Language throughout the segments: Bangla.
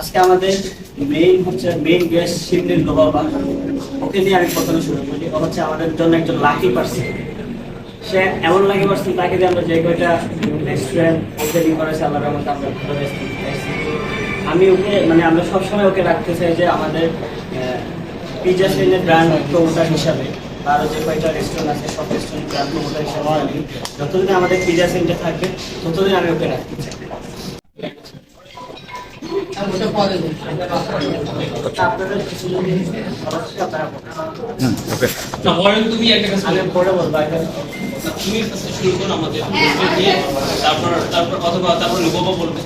আজকে আমাদের মেইন হচ্ছে মেইন গেস্ট শিবনীল বাবা ওকে নিয়ে আমি প্রথমে শুরু করি। ও হচ্ছে আমাদের জন্য একজন লাকি পার্সন সে এমন লাকি পার্সন তাকে দিয়ে আমরা যে কয়টা রেস্টুরেন্ট ওপেনিং করেছে, আল্লাহর রহমতে আমরা আমি ওকে মানে আমরা সবসময় ওকে রাখতে চাই যে আমাদের পিজা সেনের ব্র্যান্ড প্রমোটার হিসাবে আরও যে কয়টা রেস্টুরেন্ট আছে, সব রেস্টুরেন্ট ব্র্যান্ড প্রমোটার হিসাবে, যতদিন আমাদের পিজা সেন্টার থাকবে, ততদিন আমি ওকে রাখতে চাই আপনাদের কিছু যদি সমস্যা আপনারা বলুন। ওকে না বলেন তুমি একটা কাজ করো। বলব। তুমি শুরু করো আমাদের। তারপর তারপর অথবা তারপর লোকবা বলবে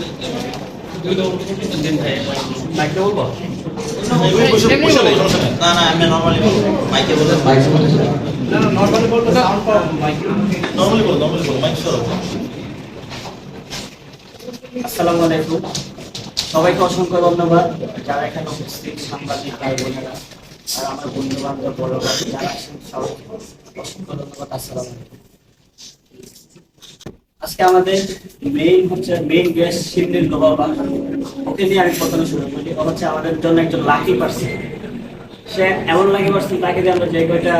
তুমি তো বলবে ভাই মাইকে। বলব? না না আমি নরমালি বলব মাইকে বলে নরমালি বলব নরমালি বলব মাইক সরো আসসালামু আলাইকুম। সবাইকে অসংখ্য ধন্যবাদ। যারা এখানে উপস্থিত, সাংবাদিক ভাই বোনেরা আর আমার বন্ধু বান্ধব বড় ভাই যারা আছেন, সবাইকে অসংখ্য ধন্যবাদ। আসসালামু আজকে আমাদের মেইন হচ্ছে মেইন গেস্ট শিবনীল বাবা ওকে নিয়ে আমি প্রথমে শুরু করি। ও হচ্ছে আমাদের জন্য একজন লাকি পার্সন সে এমন লাকি পার্সন তাকে দিয়ে আমরা যে কয়টা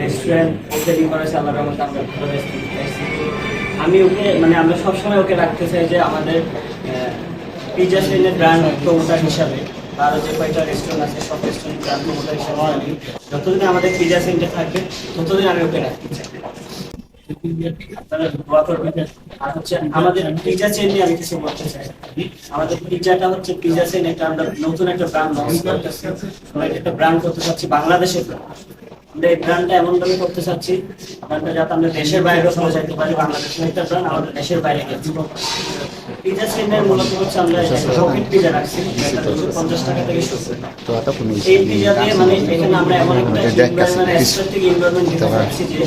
রেস্টুরেন্ট ওপেনিং করেছে, আল্লাহর রহমতে আমরা আমি ওকে মানে আমরা সবসময় ওকে রাখতে চাই যে আমাদের পিজা সেনের ব্র্যান্ড প্রমোটার হিসাবে আরও যে কয়টা রেস্টুরেন্ট আছে, সব রেস্টুরেন্ট ব্র্যান্ড প্রমোটার হিসাবে আমি যতদিন আমাদের পিজা সেন্টার থাকবে, ততদিন আমি ওকে রাখতে চাই। আর হচ্ছে আমাদের পিজা চেন নিয়ে আমি কিছু বলতে চাই। আমাদের পিজাটা হচ্ছে পিজা চেন এটা আমরা নতুন একটা ব্র্যান্ড লঞ্চ করতেছি। একটা ব্র্যান্ড করতে চাচ্ছি বাংলাদেশের brand। আমরা এই ব্র্যান্ডটা এমন ভাবে করতে চাচ্ছি ব্র্যান্ডটা যাতে আমরা দেশের বাইরে চলে যাইতে পারি বাংলাদেশের একটা ব্র্যান্ড আমাদের দেশের বাইরে গেছি পিজা চেনের মূলত হচ্ছে আমরা পকেট পিজা রাখছি পঞ্চাশ টাকা থেকে শুরু এই পিজা দিয়ে মানে এখানে আমরা এমন একটা aesthetic environment দিতে চাচ্ছি যে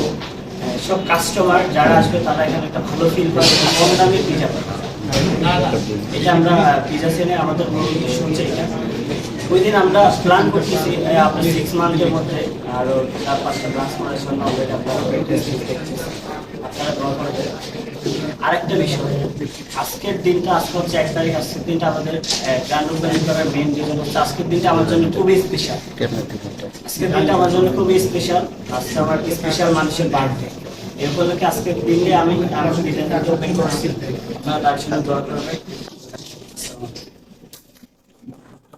সব কাস্টমার যারা আসবে তারা এখানে একটা ভালো ফিল পাবে কম দামে পিজা পাবে। এটা আমরা পিজা সেনে আমাদের মূল উদ্দেশ্য হচ্ছে এটা। ওই দিন আমরা প্ল্যান করতেছি আপনার সিক্স মান্থের মধ্যে, আরও চার পাঁচটা ব্রাঞ্চ করার জন্য আরেকটা বিষয়, আজকের দিনটা, আজকে হচ্ছে এক তারিখ, আজকের দিনটা আমাদের গ্র্যান্ড ওপেনিং করার মেইন রিজন হচ্ছে আজকের দিনটা আমার জন্য খুবই স্পেশাল আজকের দিনটা আমার জন্য খুবই স্পেশাল আজকে আমার স্পেশাল মানুষের বার্থডে এর ফলে কি আজকের দিনে আমি আমার ডিজাইনটা ওপেন করছি। তার জন্য দোয়া করবেন আমার ভাই কিছু বাইরে দাও বাইরে দাও আমার আরেকজন অনার জিএম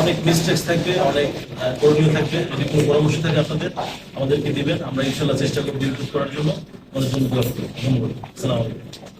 অনেক মিস্টেক্স থাকবে, অনেক করণীয় থাকবে যদি কোনো পরামর্শ থাকে আপনাদের, আমাদেরকে দিবেন, আমরা ইনশাল্লাহ চেষ্টা করব ইম্প্রুভ করার জন্য। আমাদের জন্য ধন্যবাদ। আসসালামু আলাইকুম।